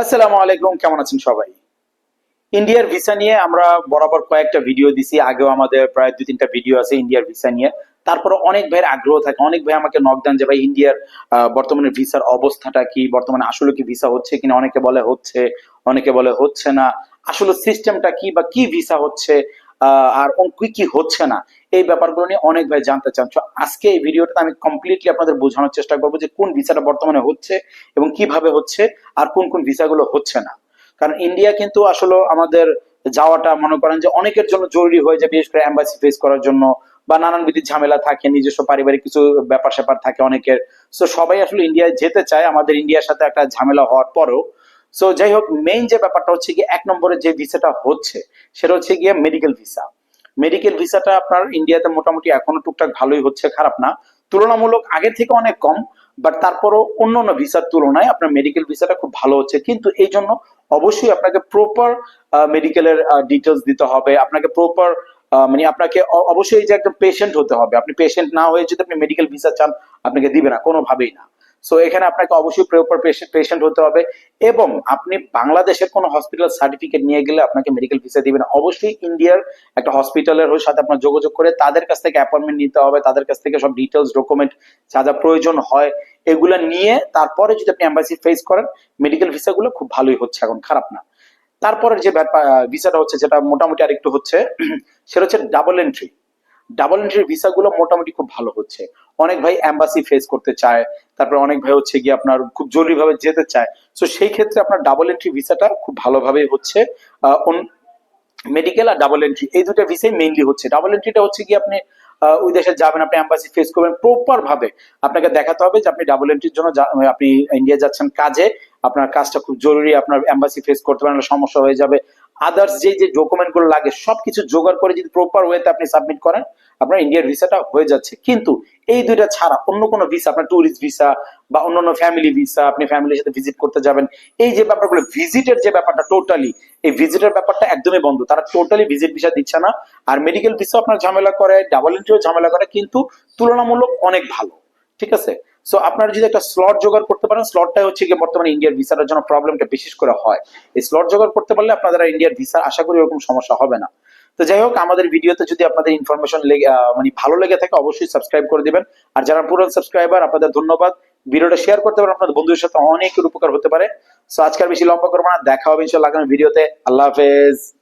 আসসালামু আলাইকুম, কেমন আছেন সবাই? ইন্ডিয়ার ভিসা নিয়ে আমরা বরাবর কয়েকটা ভিডিও দিছি। আগেও আমাদের প্রায় দু তিনটা ভিডিও আছে ইন্ডিয়ার ভিসা নিয়ে। তারপরে অনেক ভাইয়ের আগ্রহ থাকে। অনেক ভাই আমাকে নক দেন যে, ভাই, ইন্ডিয়ার বর্তমানে ভিসার অবস্থাটা কি? বর্তমানে আসলে কি ভিসা হচ্ছে কিনা? অনেকে বলে হচ্ছে, অনেকে বলে হচ্ছে না। আসলে সিস্টেমটা কি বা কি ভিসা হচ্ছে? আর কি কি হচ্ছে না। এই ব্যাপারগুলো নিয়ে অনেক ভাই জানতে চান। আজকে এই ভিডিওটা আমি কমপ্লিটলি আপনাদের বোঝানোর চেষ্টা করব যে কোন ভিসাটা বর্তমানে হচ্ছে এবং কীভাবে হচ্ছে আর কোন কোন ভিসাগুলো হচ্ছে না। কারণ ইন্ডিয়া কিন্তু আসলে আমাদের যাওয়াটা মনে করেন যে অনেকের জন্য জরুরি হয়ে যায়, বিশেষ করে এম্বাসি ফেস করার জন্য বা নানানবিধ ঝামেলা থাকে, নিজস্ব পারিবারিক কিছু ব্যাপার স্যাপার থাকে অনেকের। তো সবাই আসলে ইন্ডিয়ায় যেতে চায়। আমাদের ইন্ডিয়ার সাথে একটা ঝামেলা হওয়ার পরেও সো যাই হোক মেইন যে ব্যাপারটা হচ্ছে কি এক নম্বরে যে ভিসাটা হচ্ছে, সেটা হচ্ছে গিয়ে মেডিকেল ভিসা মেডিকেল ভিসাটা আপনার ইন্ডিয়াতে মোটামুটি এখনও টুকটাক ভালোই হচ্ছে, খারাপ না। তুলনামূলক আগের থেকে অনেক কম বাট তারপরও অন্য অন্য ভিসার তুলনায় আপনার মেডিকেল ভিসাটা খুব ভালো হচ্ছে। কিন্তু এই জন্য অবশ্যই আপনাকে প্রপার মেডিকেলের ডিটেলস দিতে হবে। আপনাকে প্রপার মানে আপনাকে অবশ্যই যে একদম পেশেন্ট হতে হবে। আপনি পেশেন্ট না হয়ে যদি আপনি মেডিকেল ভিসা চান, আপনাকে দিবে না, কোনোভাবেই না। সো এখানে আপনাকে অবশ্যই প্রপার পেশেন্ট হতে হবে এবং আপনি বাংলাদেশের কোনো হসপিটাল সার্টিফিকেট নিয়ে গেলে আপনাকে মেডিকেল ভিসা দিবেন। অবশ্যই ইন্ডিয়ার একটা হসপিটালের সাথে আপনার যোগাযোগ করে তাদের কাছ থেকে অ্যাপয়েন্টমেন্ট নিতে হবে, তাদের কাছ থেকে সব ডিটেলস ডকুমেন্ট যা যা প্রয়োজন হয় এগুলো নিয়ে তারপরে যদি আপনি এম্বাসি ফেস করেন মেডিকেল ভিসাগুলো খুব ভালোই হচ্ছে এখন, খারাপ না। তারপরের যে ভিসাটা হচ্ছে, যেটা মোটামুটি আরেকটু হচ্ছে, সেটা হচ্ছে ডাবল এন্ট্রি ডাবল এন্ট্রি ভিসাগুলো মোটামুটি খুব ভালো হচ্ছে। অনেক ভাই এম্বাসি ফেস করতে চায়, তারপর অনেক ভাই হচ্ছে গিয়ে আপনার খুব জরুরি ভাবে যেতে চায়। তো সেই ক্ষেত্রে আপনার ডাবল এন্ট্রি ভিসাটা খুব ভালোভাবেই হচ্ছে। মেডিকেল আর ডাবল এন্ট্রি এই দুটো ভিসাই মেইনলি হচ্ছে। ডাবল এন্ট্রিটা হচ্ছে কি আপনি ওই দেশে যাবেন, আপনি এম্বাসি ফেস করবেন প্রপার ভাবে আপনাকে দেখাতে হবে যে আপনি ডাবল এন্ট্রির জন্য আপনি ইন্ডিয়া যাচ্ছেন কাজে। আপনার কাজটা খুব জরুরি, আপনার এম্বাসি ফেস করতে পারেন, সমস্যা হয়ে যাবে। আদার্স যে যে ডকুমেন্টগুলো লাগে, সবকিছু জোগাড় করে যদি প্রপার ওয়েতে আপনি সাবমিট করেন, আপনার ইন্ডিয়ার ভিসাটা হয়ে যাচ্ছে। কিন্তু এই দুইটা ছাড়া অন্য কোনো ভিসা আপনার ট্যুরিস্ট ভিসা বা অন্যান্য ফ্যামিলি ভিসা আপনি ফ্যামিলির সাথে ভিজিট করতে যাবেন, এই যে ব্যাপারগুলো ভিজিটের যে ব্যাপারটা টোটালি এই ভিজিটের ব্যাপারটা একদমই বন্ধ। তারা টোটালি ভিজিট ভিসা দিচ্ছে না। আর মেডিকেল ভিসা আপনার ঝামেলা করে ডাবল এন্ট্রিও ঝামেলা করে, কিন্তু তুলনামূলক অনেক ভালো। ঠিক আছে? সো আপনারা যদি একটা স্লট জোগাড় করতে পারেন স্লটটাই হচ্ছে কি বর্তমানে ইন্ডিয়ার ভিসার জন্য প্রবলেমটা বিশেষ করে হয়। এই স্লট জোগাড় করতে পারলে আপনাদের ইন্ডিয়ার ভিসা আশা করি এরকম সমস্যা হবে না। তো যাই হোক, আমাদের ভিডিওতে যদি আপনাদের ইনফরমেশন মানে ভালো লেগে থাকে, অবশ্যই সাবস্ক্রাইব করে দিবেন। আর যারা পুরান সাবস্ক্রাইবার আপনাদের ধন্যবাদ। ভিডিওটা শেয়ার করতে পারেন, আপনাদের বন্ধুদের সাথে অনেকের উপকার হতে পারে। সো আজকাল বেশি লম্বা করব না। দেখা হবে ইনশাল্লাহ আগামী ভিডিওতে। আল্লাহ হাফেজ।